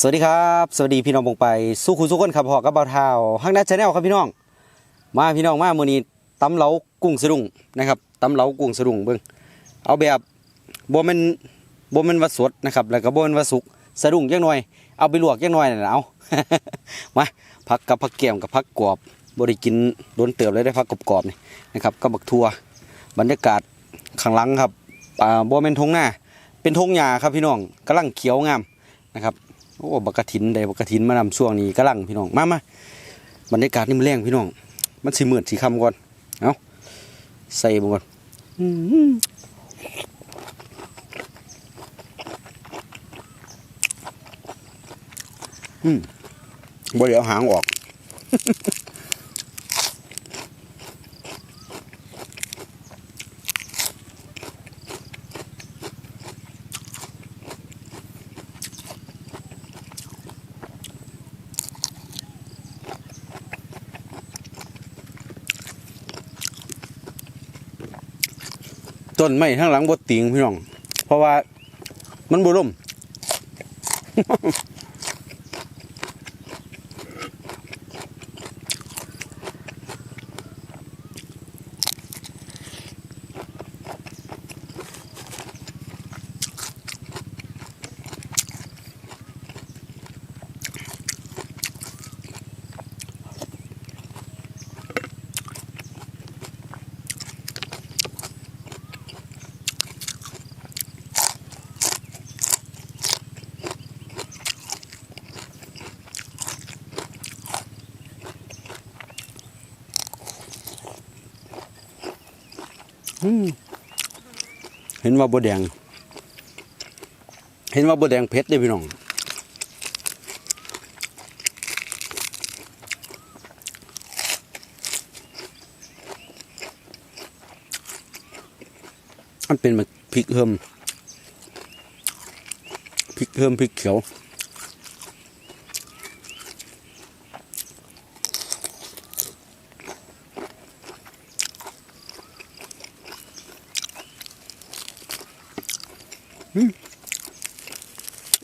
สวัสดีครับสวัสดีพี่น้องบงไปสู้คุณสู้คนครับพอกับเบาเท้าห้างนัดชาแนลครับพี่น้อง มาพี่น้องมามื้อนี้ตำเหลากุ้งสะดุ้งนะครับตำเหลากุ้งสะดุ้งเบิ่งเอาแบบบ่แม่นบ่แม่นว่าสดนะครับแล้วก็บ่แม่นว่าสุกสะดุ้งจังหน่อยเอาไปลวกจังหน่อยน่ะเอามาผักกับผักแก้มกับผักกรอบบ่ได้กินโดนเติบเลยได้ผักกรอบๆนี่นะครับกับบักทัวบรรยากาศข้างหลังครับอ่าบ่แม่นทงหน้าเป็นทงหญ้าครับพี่น้องกำลังเขียวงามนะครับ โอ้บักกะถินได้บักกะถินมานำช่วงนี้กำลังพี่น้องมามาบรรยากาศนี่มันแรงพี่น้อง มันสีเหมือนสีคำก่อนเอาใส่บ่ก่อนอืมบ่เดี๋ยวหางออก ต้นไม้ข้างหลังบดติงพี่น้อง เพราะว่ามันบ่ล่ม เห็นว่าบัวแดง เห็นว่าบัวแดงเพชรเด้พี่น้องมันเป็นพริกเฮิมพริกเฮิมพริกเขียว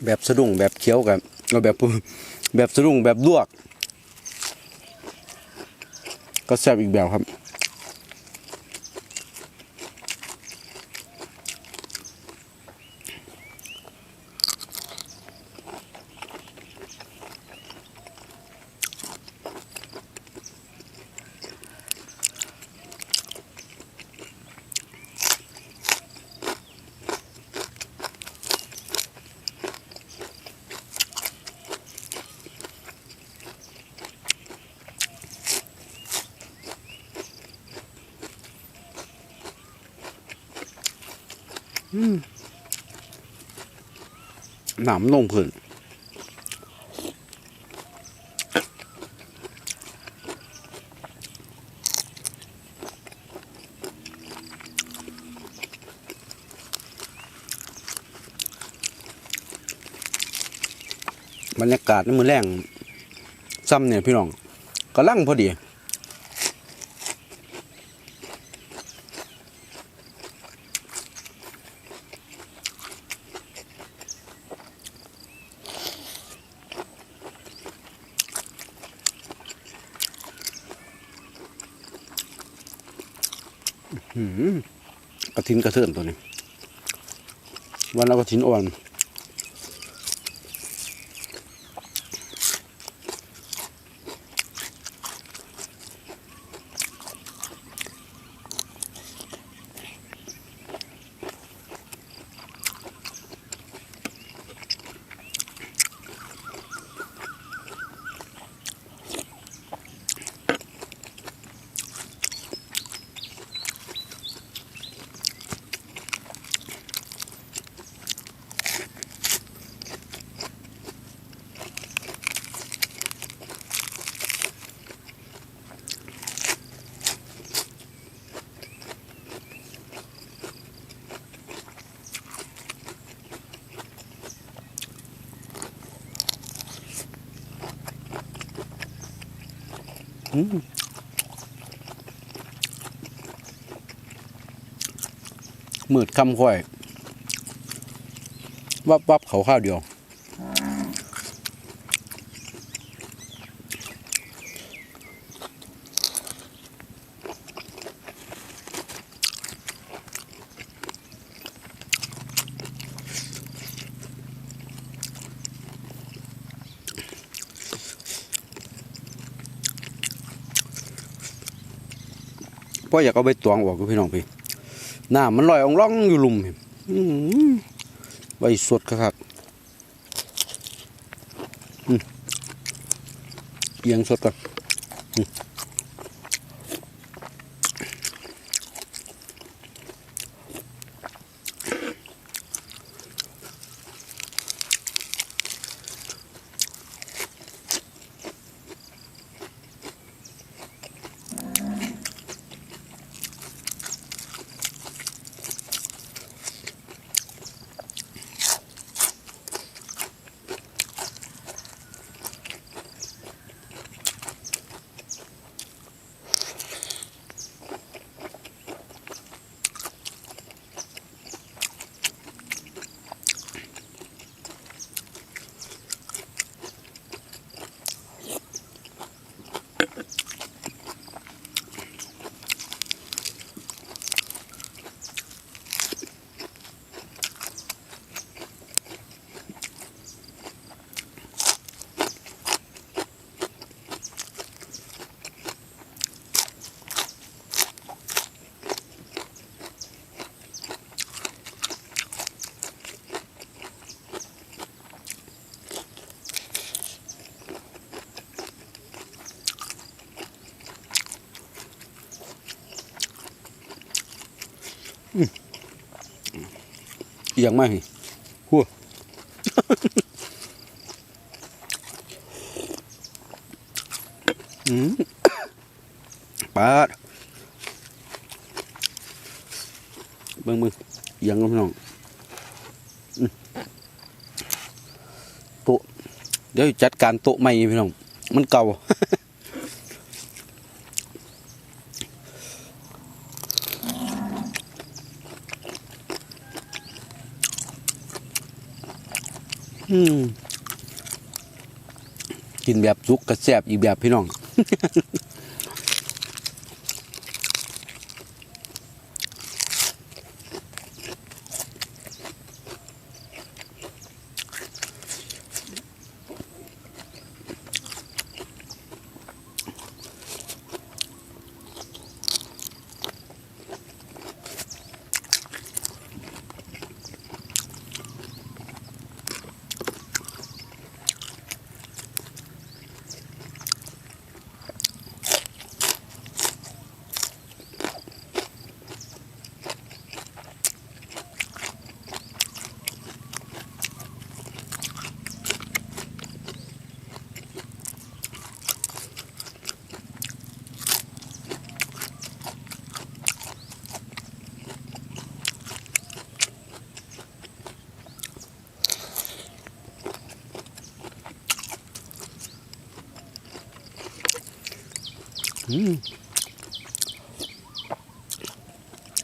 แบบสะดุ้งแบบเคี้ยวกับเอาแบบแบบสะดุ้งแบบลวก ก็แซ่บอีกแบบครับ หนามลงพื้นบรรยากาศในมือแรงซ้ำเนี่ยพี่น้องกำลังพอดี กระทินกระเทือนตัวนี้ วันละกระทินอ่อน มืดคำค่อย วับวับเขาข้าวเดียว ราะอยากเอาไปตวงออกกับพี่น้องพี่น้ำมันลอยอ่องร่องอยู่ลุ่มใบสดคับเอียงสดก่อน เอียงมากพี่หัวปาดเบิ่งเบิ่งเอียงกับพี่น้องโตเดี๋ยวจัดการโต๊ะใหม่พี่น้อง มันเก่า อืม กินแบบสุกกระแซบอีกแบบพี่น้อง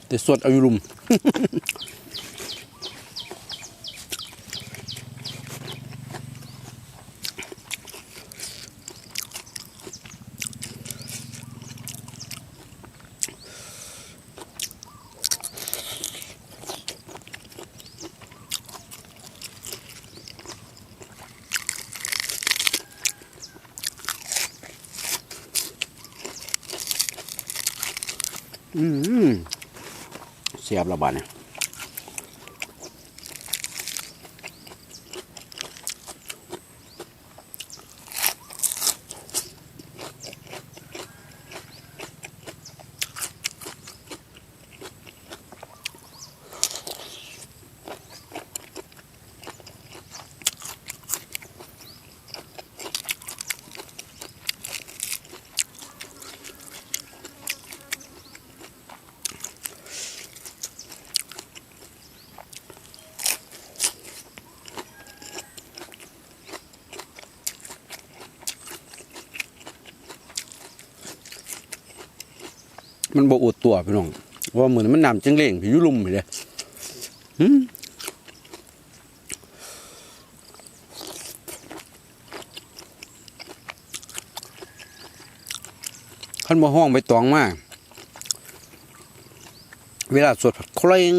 แต่สดเอาอยู่รุม เสียบระบาดเนี่ย มันบ่อุดตัวพี่น้องว่าเหมือนมันน้ำจังเล่งพี่ยุลุมไปเลยขั้นบ่ห้องไปตองมากเวลาสวดผัดเคร่ง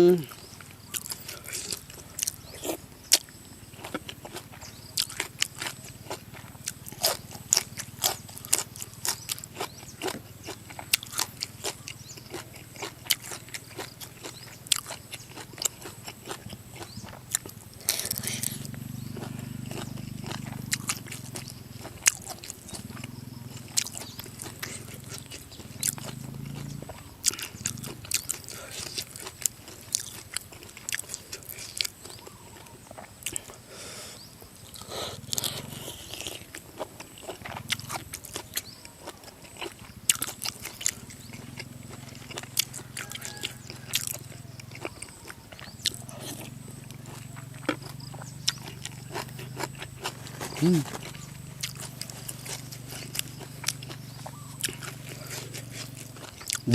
ด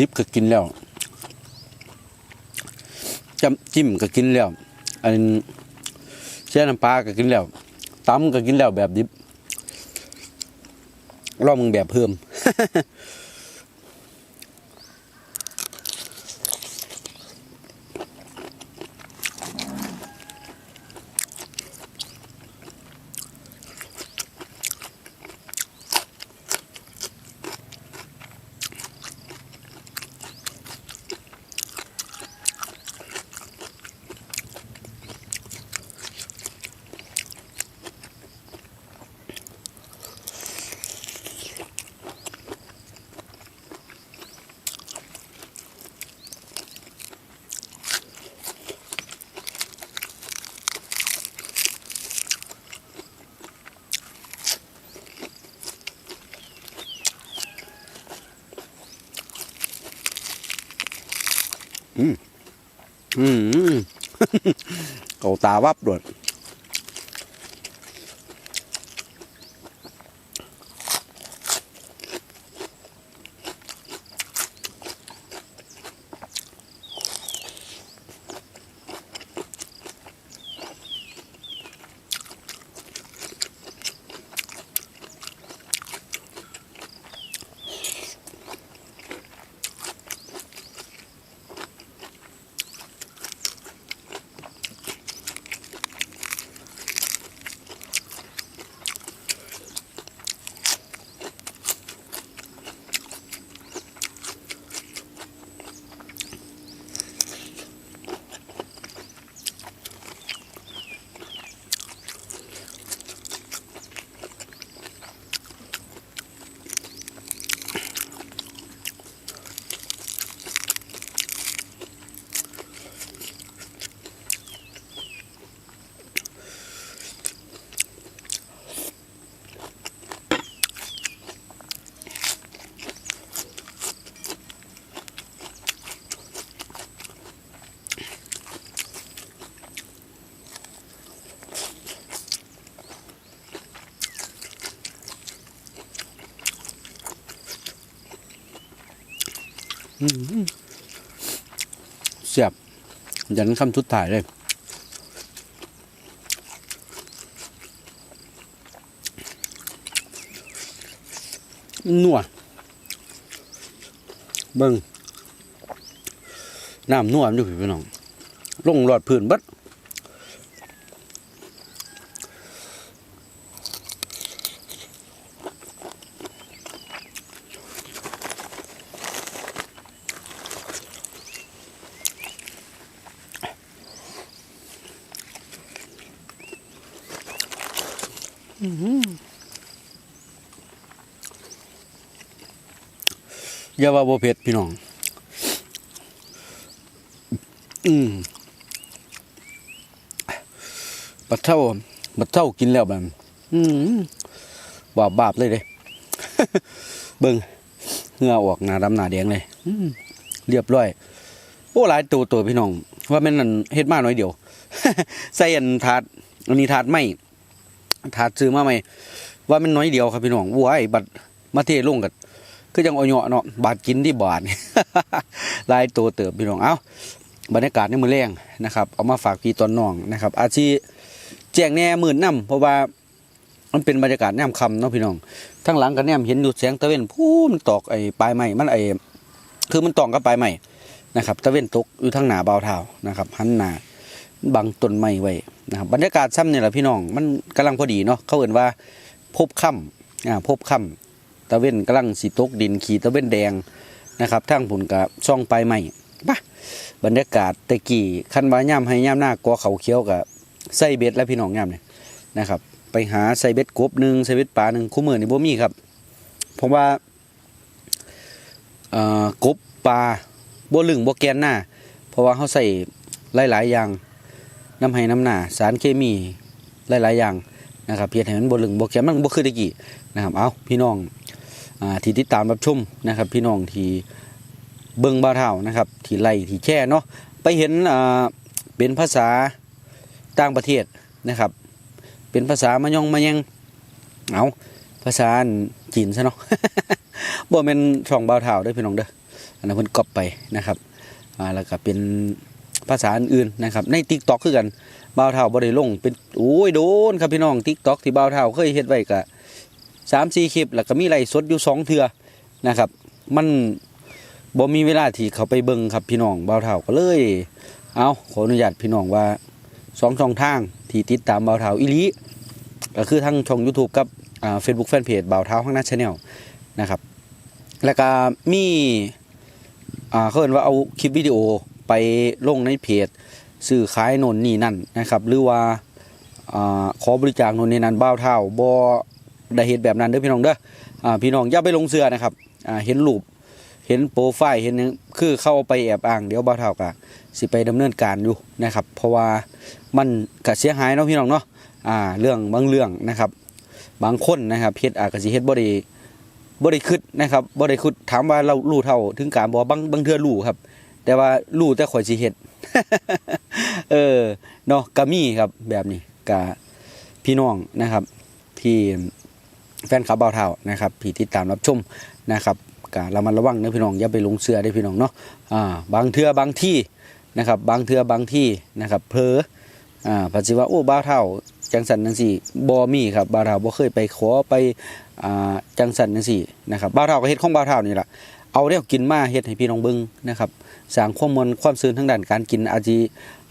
ิบก็กินแล้วจำจิ้มก็กินแล้ว อันแช่น้ำปลาก็กินแล้วตำก็กินแล้วแบบดิบรอบมึงแบบเพิ่ม อืมเอาตาวับด้วย เสียบ ยันคำทุดถ่ายเลย นัวเบิ่งน้ำนัวมันอยู่พี่น้อง ลงหลอดพื้นบัด อย่าว่าบ่เผ็ดพี่น้อง อืมบัดเท่าบัดเท่ากินแล้วแบบอืมบาบบาบเลยเด้เบิ่งเหงื่อออกหน้าดำหน้าแดงเลยอืมเรียบร้อย โอ้หลายตัวตัวพี่น้อง ว่าแม่นนั่นเฮ็ดมาหน่อยเดียว ใส่อันถาดอันนี้ถาดไม่ ถาดซื้อมาใหม่ ว่ามันน้อยเดียวครับพี่น้องว้ายบัดมาเทลงกันคือจังเอาเหยาะเนาะบาดกินที่บาดหลายตัวเติบพี่น้อง เอ้าบรรยากาศในมือแรงนะครับ เอามาฝากพี่ตอนน้องนะครับ อาชีแจ้งแน่หมื่นน้ำเพราะว่ามันเป็นบรรยากาศแนมคำเนาะพี่น้อง ทั้งหลังกันแนมเห็นอยู่แสงตะเวนพูมันตอกไอ้ปลายไม้มันไอ้คือมันตองกับปลายไม้นะครับ ตะเวนตกอยู่ทั้งหนาเบาเท้านะครับหันหนา บังต้นไม้ไว้นะครับบรรยากาศซ้ำเนี่ยแหละพี่น้องมันกำลังพอดีเนาะเขาเอ่นว่าพบค่ำอ่าพบค่ำตะเว้นกำลังสีตกดินขี่ตะเว้นแดงนะครับทางผุนกับช่องปลายใหม่ปะบรรยากาศตะกี้คันว่าย่ำให้ย่ำหน้ากอเขาเขียวกับใส่เบ็ดแล้วพี่น้องย่ำเนี่ยนะครับ ไปหาใส่เบ็ดกบหนึ่งใส่เบ็ดปลาหนึ่งคู่มือนี่บ่มีครับ เพราะว่าเอ่อกบปลาบ่ลึงบ่แกนหน้า เพราะว่าเขาใส่หลาย ๆ อย่าง น้ำให้น้ำหนาสารเคมีหลายๆอย่างนะครับเพียงให้มันบลึงบ่แกนมันบ่คือตะกี้นะครับเอาพี่น้องอที่ติดตามรับชมนะครับพี่น้องที่เบิ่งบ่าวเท่านะครับที่ไล่ที่แค่เนาะไปเห็นเป็นภาษาต่างประเทศนะครับ เป็นภาษามะยองมะยังเอาภาษาจีนซะเนาะบ่แม่นช่องบ่าวเฒ่าด้อพี่น้องเด้ออันนั้นเพิ่นก๊อปไปนะครับแล้วก็เป็น ภาษาอื่นๆนะครับ ใน TikTok คือกันบ่าวเฒ่าบ่ได้ลงเป็นโอ้ยโดนครับพี่น้อง TikTok ที่บ่าวเฒ่าเคยเฮ็ดไว้ก็3-4คลิปแล้วก็มีไลฟ์สดอยู่สองเทือนะครับ มันบ่มีเวลาที่เขาไปเบิ่งครับพี่น้องบ่าวเฒ่าก็เลย เอาขออนุญาตพี่น้องว่าสองช่องทางที่ติดตามบ่าวเฒ่าอีลีก็คือทั้งช่อง YouTube กับอ่า Facebook Fanpage บ่าวเฒ่าข้างหน้า Channel นะครับ แล้วก็มีอ่าเขาเรียกว่าเอาคลิปวิดีโอ ไปลงในเพจซื้อขายโนนนี่นั่นนะครับ หรือว่าอขอบริจาคโนนนี่นั่นบ่าเฒ่าบ่ได้เฮ็ดแบบนั้นเด้อพี่น้องเด้ออพี่น้องอย่าไปลงเสือนะครับเห็นรูปเห็นโปรไฟล์เห็นหยังคือเข้าไปแอบอ้างเดี๋ยวบ่าเฒ่าก็สิไปดำเนินการอยู่นะครับ เพราะว่ามันก็เสียหายเนาะพี่น้องเนาะเรื่องบางเรื่องนะครับ บางคนนะครับเฮ็ดอาจจะสิเฮ็ดบ่ได้บ่ได้คิดนะครับบ่ได้คิดถามว่าเรารู้เท่าถึงการบ่บางบางเทื่อรู้ครับ แต่ว่ารู้แต่ข่อยสิเฮ็ดเออเนาะก็มีครับแบบนี้ก็พี่น้องนะครับ ที่แฟนคลับเบาเท่านะครับที่ติดตามรับชมนะครับก็ระมัดระวังนะพี่น้องอย่าไปลงเชื่อได้พี่น้องเนาะอ่าบางเทือบางที่นะครับ บางเทือบางที่นะครับเพลออ่าปัจจุบันโอ้บ้าวเท่าจังสันจังสี่บอมีครับบ้าวเท่าบ่เคยไปขอไปอ่าจังสันจังสี่นะครับบ้าวเท่าก็เฮ็ดของบ้าวเท่านี่แหละ เอาเรียกกินมาเฮ็ดให้พี่น้องเบิ่งนะครับสร้างความมวลความซื่นทางด้านการกินอาจจะ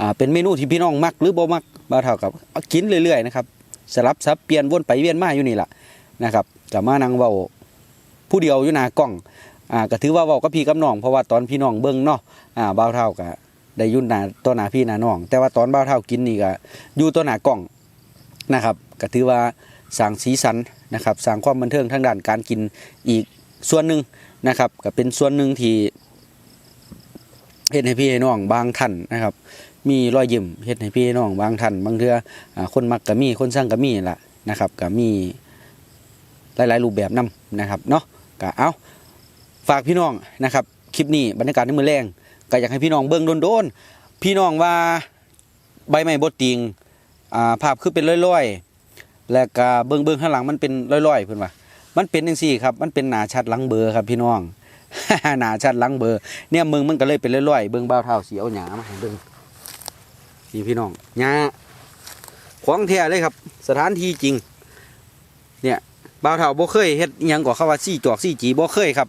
อ่าเป็นเมนูที่พี่น้องมักหรือบ่มักบ้าเท่ากับกินเรื่อยๆนะครับสลับซับเปลี่ยนวนไปเวียนมาอยู่นี่แหละนะครับก็มานั่งเว้าผู้เดียวอยู่หน้ากล้องอ่าก็ถือว่าเว้ากับพี่กับน้อง เพราะว่าตอนพี่น้องเบิ่งเนาะอ่าบ้าเท่าก็ได้ยุ่นหนาตัวหนาพี่หนาน้อง แต่ว่าตอนบ้าเท่ากินนี่ก็อยู่ตัวหนากล้องนะครับก็ถือว่าสร้างสีสันนะครับสร้างความบันเทิงทางด้านการกินอีกส่วนหนึ่ง นะครับก็เป็นส่วนหนึ่งที่เฮ็ดให้พี่ให้น้องบางท่านนะครับ มีรอยยิ้มเฮ็ดให้พี่ให้น้องบางท่านบางเทื่ออ่าคนมักก็มีคนสร้างก็มีล่ะนะครับก็มีหลายๆรูปแบบนํนะครับเนาะก็เอาฝากพี่น้องนะครับ คลิปนี้บรรยากาศในมือแรงก็อยากให้พี่น้องเบิ่งโดนๆพี่น้องว่าใบไม้บดติงอ่าภาพคือเป็นร้อยๆ แล้วก็เบิ่งเบิ่งข้างหลังมันเป็นร้อยๆเพิ่นว่า มันเป็นจังซี่ครับ มันเป็นหนาชัดหลังเบอร์ครับพี่น้องหนาชัดหลังเบอร์ เนี่ยมึงมันก็เลยเป็นร้อยๆเบิ่งบ่าวเท้าสีเอาหยามาให้เบิ่งนี่พี่น้องหยาของแท้เลยครับ สถานที่จริง เนี่ยบ่าวเท้าบ่เคยเฮ็ดยังก่อเข้าว่าซี่จอกซี่จีบ่เคยครับ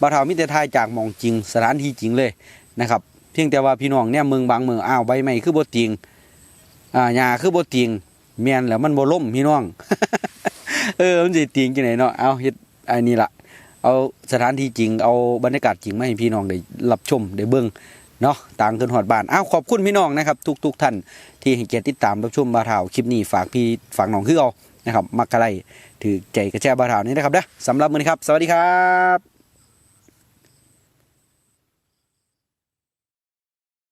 บ่าวเท้ามีแต่ทายจากมองจริง สถานที่จริงเลยนะครับ เพียงแต่ว่าพี่น้องเนี่ยเมืองบางเมืองอ้าวใบไม้คือบ่ติงอ่าหญ้าคือบ่ติงแม่นแล้วมันบ่ล่มพี่น้อง เออมันสิติงจังไดเนาะเอาเฮ็ดอันนี้ล่ะเอาสถานที่จริงเอาบรรยากาศจริงมาให้พี่น้องได้รับชมได้เบิ่งเนาะต่างกันหอดบ้านอ้าวขอบคุณพี่น้องนะครับ ทุกๆท่านที่ให้เกียรติติดตามรับชมบาทาวคลิปนี้ฝากพี่ฝากน้องคือเอานะครับมักกะไลถือใจกระแจบาทาวนี้นะครับเด้อสำหรับมื้อนี้ครับ สวัสดีครับ